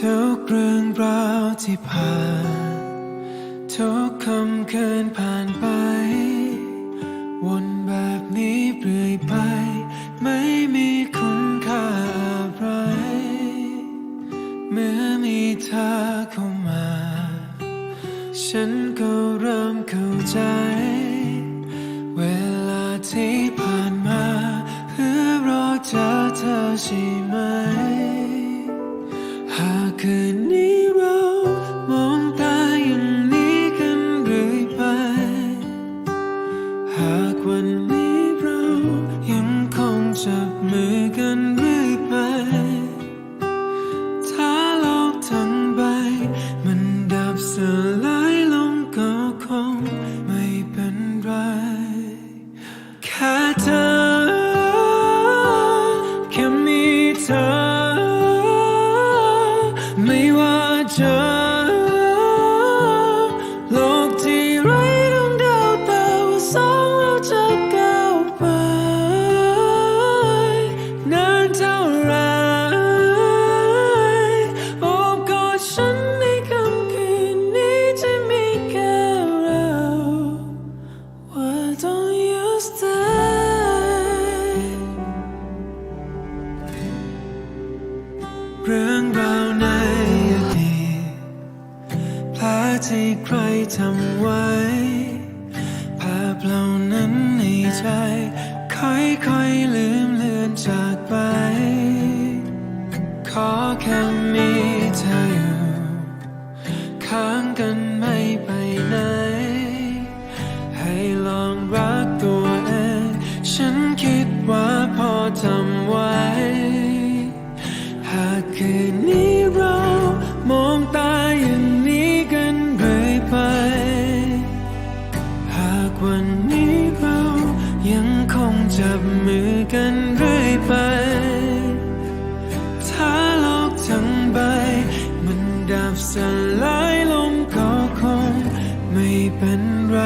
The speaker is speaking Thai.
ทุกเรื่องราวที่ผ่าน ทุกคำคืนผ่านไป วนแบบนี้เรื่อยไป ไม่มีคุณค่าอะไร เมื่อมีเธอเข้ามา ฉันก็เริ่มเข้าใจ เวลาที่ผ่านมา เพื่อรอเจอเธอใช่ไหม เจอโลกที่ไร้ดวงดาวแต่ว่าสองเราจะก้าวไปนานเท่าไรโอบกอดฉันในค่ำคืนนี้จะมีแค่เรา Why don't you stay เรื่องราวใน ที่ใครทำไว้ ภาพเหล่านั้นในใจ ค่อยค่อยลืมเลือนจากไป ขอแค่มีเธออยู่ค้างกันไม่ไปไหน ให้ลองรักตัวเอง ฉันคิดว่าพอทำไว้ หากคืนนี้ จับมือกันเรื่อยไป ถ้าโลกทั้งใบ มันดับสลายลงก็คงไม่เป็นไร